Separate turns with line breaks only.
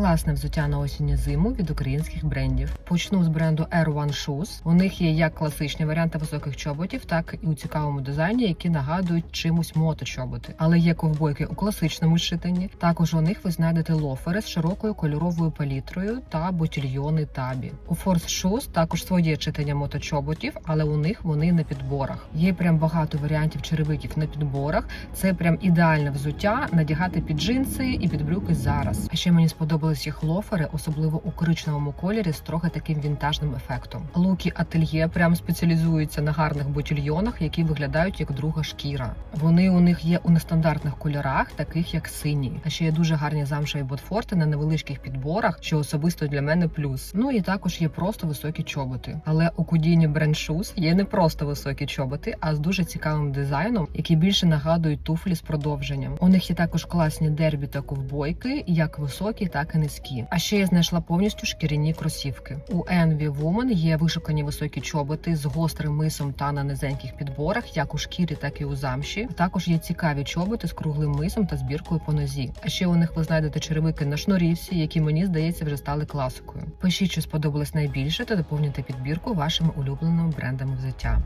Класне взуття на осінню зиму від українських брендів. Почну з бренду Air One Shoes. У них є як класичні варіанти високих чоботів, так і у цікавому дизайні, які нагадують чимось моточоботи. Але є ковбойки у класичному читанні. Також у них ви знайдете лофери з широкою кольоровою палітрою та ботільйони табі. У Force Shoes також своє читання моточоботів, але у них вони на підборах. Є прям багато варіантів черевиків на підборах. Це прям ідеальне взуття надягати під джинси і під брюки зараз. А ще мені сподобались їх лофери, особливо у коричневому кольорі з трохи таким вінтажним ефектом. Луки ательє прям спеціалізуються на гарних ботільйонах, які виглядають як друга шкіра. Вони у них є у нестандартних кольорах, таких як сині. А ще є дуже гарні замшеві ботфорти на невеличких підборах, що особисто для мене плюс. Ну і також є просто високі чоботи. Але у Кудіні Shoes є не просто високі чоботи, а з дуже цікавим дизайном, які більше нагадують туфлі з продовженням. У них є також класні дербі та ковбойки, як високі, так і низькі. А ще я знайшла повністю шкіряні кросівки. У Envy Woman є вишукані високі чоботи з гострим мисом та на низеньких підборах, як у шкірі, так і у замші. Також є цікаві чоботи з круглим мисом та збіркою по нозі. А ще у них ви знайдете черевики на шнурівці, які мені здається вже стали класикою. Пишіть, що сподобалось найбільше, та доповнюйте підбірку вашими улюбленими брендами взуття.